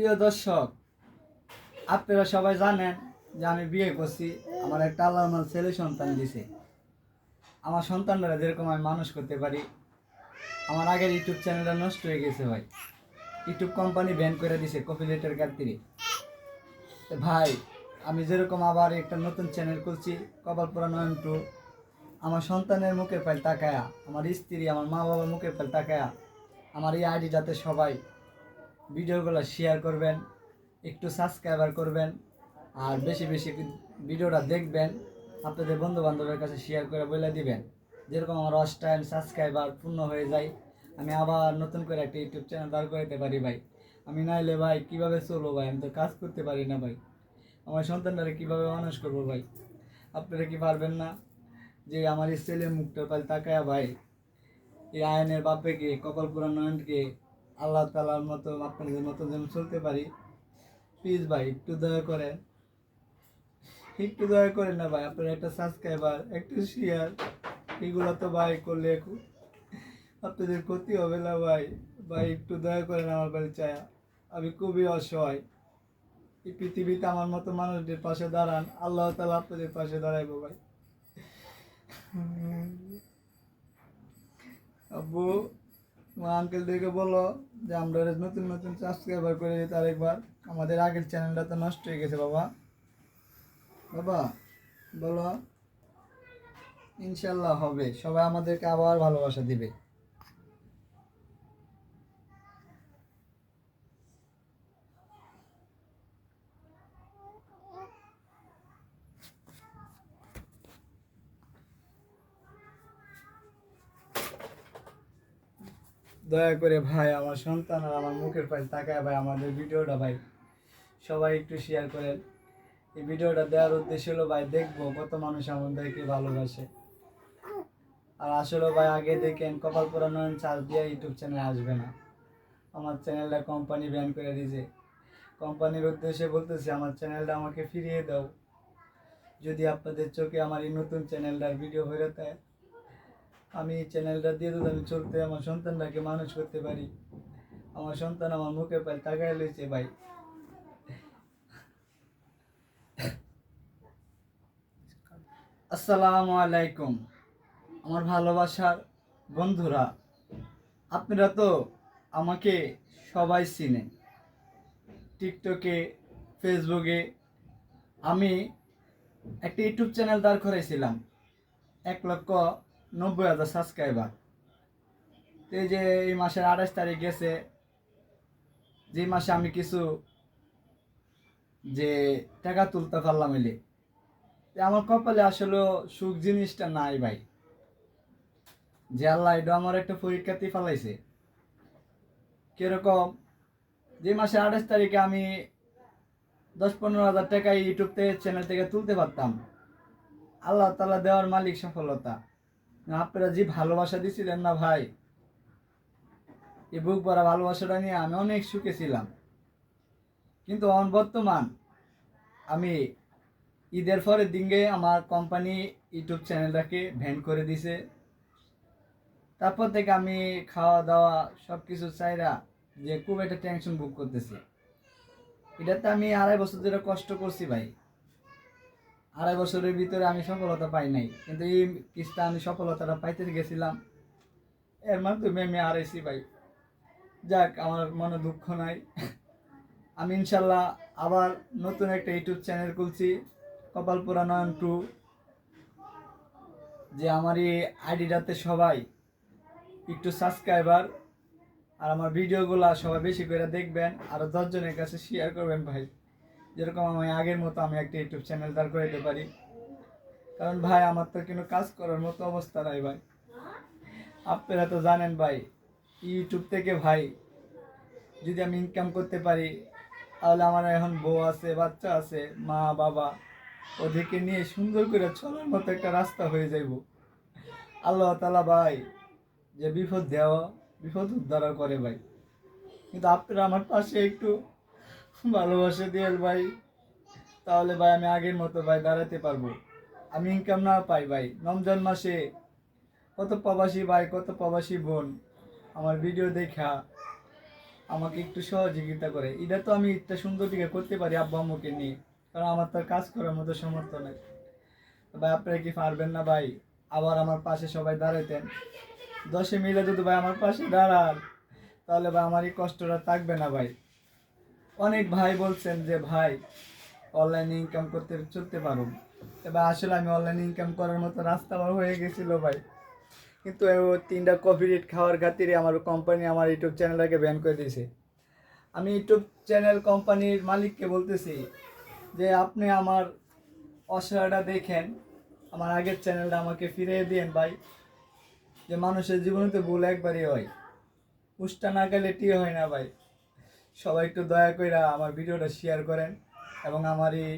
প্রিয় দর্শক, আপনারা সবাই জানেন যে আমি বিয়ে করছি, আমার একটা আল্লাহ আমার ছেলে সন্তান দিছে। আমার সন্তানরা যেরকম আমি মানুষ করতে পারি, আমার আগের ইউটিউব চ্যানেলটা নষ্ট হয়ে গেছে ভাই। ইউটিউব কোম্পানি ব্যান করে দিছে কপিলেটের কাত্তিরে তো ভাই, আমি যেরকম আবার একটা নতুন চ্যানেল খুলছি, কপালপুরা নয়ন টু। আমার সন্তানের মুখে পাল তাকায়া, আমার স্ত্রী, আমার মা বাবার মুখে পাল তাকায়া, আমার এই আইডিটাতে সবাই ভিডিওগুলো শেয়ার করবেন, একটু সাবস্ক্রাইবার করবেন, আর বেশি বেশি ভিডিওটা দেখবেন, আপনাদের বন্ধু বান্ধবের কাছে শেয়ার করে বলে দিবেন। যেরকম আমার ওয়াচ টাইম সাবস্ক্রাইবার পূর্ণ হয়ে যায়, আমি আবার নতুন করে একটা ইউটিউব চ্যানেল দাঁড় করাতে পারি ভাই। আমি নাইলে ভাই, কীভাবে চলবো ভাই? আমি তো কাজ করতে পারি না ভাই। আমার সন্তানরা কীভাবে মানুষ করব ভাই? আপনারা কি পারবেন না যে আমার এই ছেলে মুখটা পাল তাকায়া ভাই, এই আয়নের বাপেকে কপালপুরা নয়নকে আল্লাহ তালার মতো আপনাদের মতো যেন চলতে পারি। প্লিজ ভাই একটু দয়া করেন। একটু দয়া করেন না ভাই আপনার একটা সাবস্ক্রাইবার একটু শেয়ার এগুলো তো ভাই করলে আপনাদের ক্ষতি হবে না ভাই। ভাই একটু দয়া করেন আমার বাড়ি চায়া আমি খুবই অসহায়। এই পৃথিবীতে আমার মতো মানুষদের পাশে দাঁড়ান আল্লাহ তালা আপনাদের পাশে দাঁড়াইবো ভাই। আব্বু আঙ্কেলদেরকে বলো যে আমরা নতুন নতুন সাবস্ক্রাইবার করে দিতে আরেকবার আমাদের আগের চ্যানেলটা তো নষ্ট হয়ে গেছে বাবা। বাবা, বলো। ইনশাল্লাহ হবে। সবাই আমাদেরকে আবার ভালোবাসা দিবে। দয়া করে ভাই, আমার সন্তান আর আমার মুখের পাশে তাকায় ভাই আমাদের ভিডিওটা ভাই। সবাই একটু শেয়ার করেন। এই ভিডিওটা দেওয়ার উদ্দেশ্য হলো ভাই, দেখব কত মানুষ আমাদেরকে ভালোবাসে। আর আসলে ভাই, আগে দেখেন কপালপুরা নয়ন চার্জ দিয়ে ইউটিউব চ্যানেল আসবে না। আমার চ্যানেলটা কোম্পানি ব্যান করে দিয়েছে কোম্পানির উদ্দেশ্যে বলতেছে, আমার চ্যানেলটা আমাকে ফিরিয়ে দাও। যদি আপনাদের চোখে আমার এই নতুন চ্যানেলটার ভিডিও হয়ে যায় আমি চ্যানেলটা দিয়ে যদি আমি চলতে, আমার সন্তানটাকে মানুষ করতে পারি, আমার সন্তান আমার মুখে পাই তাকায় লইছে ভাই। আসসালামু আলাইকুম। আমার ভালোবাসার বন্ধুরা, আপনারা তো আমাকে সবাই চিনেন। টিকটকে, ফেসবুকে, আমি একটা ইউটিউব চ্যানেল দাঁড় করেছিলাম এক লক্ষ নব্বই হাজার সাবস্ক্রাইবার এই যে এই মাসের আঠাশ তারিখ গেছে, যে মাসে আমি কিছু যে টাকা তুলতে পারলাম এলে আমার কপালে আসলে সুখ জিনিসটা নাই ভাই। যে আল্লাহ এটা আমার একটা পরীক্ষাতে ফেলাইছে। কীরকম, যে মাসে আঠাশ তারিখে আমি দশ পনেরো হাজার টাকা ইউটিউব থেকে চ্যানেল থেকে তুলতে পারতাম। আল্লাহ তালা দেওয়ার মালিক সফলতা। আপনারা যে ভালোবাসা দিছিলেন না ভাই? এই বুক ভরা ভালোবাসাটা নিয়ে আমি অনেক সুখে ছিলাম। কিন্তু এখন বর্তমান আমি ঈদের পরের দিনকে আমার কোম্পানি ইউটিউব চ্যানেলটাকে ভ্যান করে দিছে। তারপর থেকে আমি খাওয়া দাওয়া সব কিছু চাইরা যে খুব একটা টেনশন বুক করতেছি। এটাতে আমি আড়াই বছর ধরে কষ্ট করছি ভাই। আড়াই বছরের ভিতরে আমি সফলতা পাই নাই। কিন্তু এই কিস্তা আমি সফলতাটা পাইতে গেছিলাম। এর মাধ্যমে আমি হারাইছি ভাই। যাক, আমার মনে দুঃখ নাই। আমি ইনশাল্লাহ আবার নতুন একটা ইউটিউব চ্যানেল খুলছি কপালপুরা নয়ন টু, যে আমার এই আইডিটাতে সবাই একটু সাবস্ক্রাইবার আর আমার ভিডিওগুলো সবাই বেশি করে দেখবেন, আর দশজনের কাছে শেয়ার করবেন ভাই। যেরকম আমি আগের মতো আমি একটা ইউটিউব চ্যানেল দাঁড় করে দিতে পারি। কারণ ভাই, আমার তো কোনো কাজ করার মতো অবস্থা নাই ভাই। আপনারা তো জানেন ভাই, ইউটিউব থেকে ভাই, যদি আমি ইনকাম করতে পারি, তাহলে আমার এখন বউ আছে, বাচ্চা আছে, মা, বাবা, ওদেরকে নিয়ে সুন্দর করে চলার মতো একটা রাস্তা হয়ে যাইব। আল্লাহ তালা ভাই, যে বিপদ দেওয়া, বিপদ উদ্ধার করে ভাই। কিন্তু আপনারা আমার পাশে একটু ভালোবাসা দিয়ে ভাই। তাহলে ভাই আমি আগের মতো ভাই দাঁড়াতে পারব। আমি ইনকাম না পাই ভাই। রমজান মাসে কত প্রবাসী ভাই, কত প্রবাসী বোন আমার ভিডিও দেখা আমাকে একটু সহযোগিতা করে। এটা তো আমি একটা সুন্দর দিকে করতে পারি আব্বা আম্মুকে নিয়ে, কারণ আমার তো আর কাজ করার মতো সমর্থ নেই। ভাই আপনারা কি পারবেন না ভাই? আবার আমার পাশে সবাই দাঁড়াইতেন। দশে মিলে যদি ভাই আমার পাশে দাঁড়ান, তাহলে ভাই আমার এই কষ্টটা থাকবে না ভাই। অনেক ভাই বলছেন যে, ভাই অনলাইনে ইনকাম করতে চলতে পারো। এবার আসলে আমি অনলাইনে ইনকাম করার মতো রাস্তা আমার হয়ে গেছিল ভাই। কিন্তু তিনটা কফি রেট খাওয়ার খাতিরে আমার কোম্পানি আমার ইউটিউব চ্যানেলটাকে ব্যান করে দিয়েছে। আমি ইউটিউব চ্যানেল কোম্পানির মালিককে বলতেছি যে, আপনি আমার অসহায়টা দেখেন, আমার আগের চ্যানেলটা আমাকে ফিরিয়ে দিয়েন ভাই, যে মানুষের জীবনে তো ভুল একবারই হয়। উষ্টা না গেলে টি হয় না ভাই। সবাই একটু দয়া করে আমার ভিডিওটা শেয়ার করেন এবং আমার এই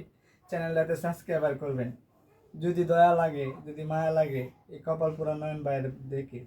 চ্যানেলটাতে সাবস্ক্রাইবার করবেন। যদি দয়া লাগে, যদি মায়া লাগে, এই কপাল পুরা নয়ন ভাইয়ের দেখে।